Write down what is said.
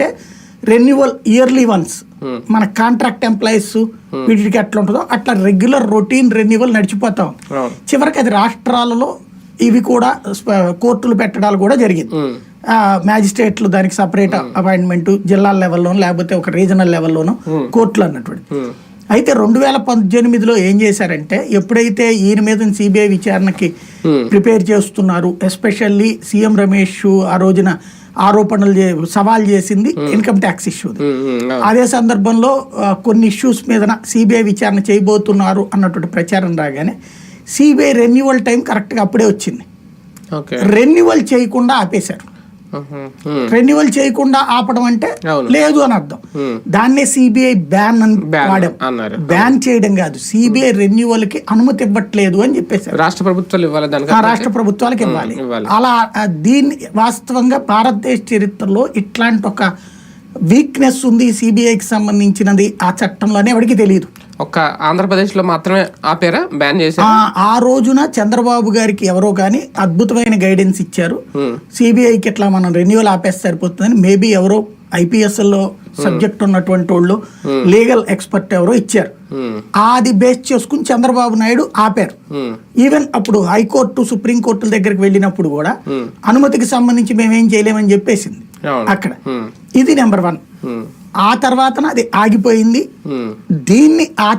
అంటే renewal yearly once మన contract employees వీటికి ఎట్లా ఉంటుందో అట్లా రెగ్యులర్ రొటీన్ రెన్యువల్ నడిచిపోతా. చివరికి అది రాష్ట్రాలలో ఇవి కూడా కోర్టులు పెట్టడాలు కూడా జరిగింది. మ్యాజిస్ట్రేట్లు దానికి సపరేట్ అపాయింట్మెంట్ జిల్లా లెవెల్లోనూ లేకపోతే ఒక రీజనల్ లెవెల్లోనూ కోర్టులు అన్నటువంటి. అయితే రెండు వేల పద్దెనిమిదిలో ఏం చేశారంటే ఎప్పుడైతే ఈయన మీద సిబిఐ విచారణకి Hmm. ప్రిపేర్ చేస్తున్నారు ఎస్పెషల్లీ సీఎం రమేష్ ఆ రోజున ఆరోపణలు చే సవాల్ చేసింది ఇన్కమ్ ట్యాక్స్ ఇష్యూ. అదే సందర్భంలో కొన్ని ఇష్యూస్ మీద సిబిఐ విచారణ చేయబోతున్నారు అన్నటువంటి ప్రచారం రాగానే సిబిఐ రెన్యువల్ టైం కరెక్ట్గా అప్పుడే వచ్చింది. రెన్యువల్ చేయకుండా ఆపేశారు. రెన్యువల్ చేయకుండా ఆపడం అంటే. లేదు అని అర్థం. దాన్నే సిబిఐ బ్యాన్ అని వాడాం. బ్యాన్ చేయడం కాదు. సిబిఐ రెన్యువల్కి అనుమతి ఇవ్వట్లేదు అని చెప్పేశారు. రాష్ట్ర ప్రభుత్వాలు ఇవ్వాలి రాష్ట్ర ప్రభుత్వాలకు ఇవ్వాలి. అలా దీన్ని వాస్తవంగా భారతదేశ చరిత్రలో ఇట్లాంటి ఒక వీక్నెస్ ఉంది సిబిఐకి సంబంధించినది ఆ చట్టంలోనే ఎవరికి తెలియదు. ఒక్క ఆంధ్రప్రదేశ్లో మాత్రమే ఆపేరా బ్యాన్ చేశారు? ఆ రోజున చంద్రబాబు గారికి ఎవరో కానీ అద్భుతమైన గైడెన్స్ ఇచ్చారు. సిబిఐకి ఇట్లా మనం రెన్యువల్ ఆపేస్తే సరిపోతుందని మేబీ ఎవరో ఐపీఎస్లో సబ్జెక్ట్ ఉన్నటువంటి వాళ్ళు లీగల్ ఎక్స్పర్ట్ ఎవరో ఇచ్చారు. అది బేస్ చేసుకుని చంద్రబాబు నాయుడు ఆపారు. ఈవెన్ అప్పుడు హైకోర్టు సుప్రీంకోర్టుల దగ్గరికి వెళ్ళినప్పుడు కూడా Hmm. అనుమతికి సంబంధించి మేమేం చేయలేమని చెప్పేసింది అక్కడ. ఇది నెంబర్ వన్ ఆ తర్వాతన అది ఆగిపోయింది. దీన్ని ఆట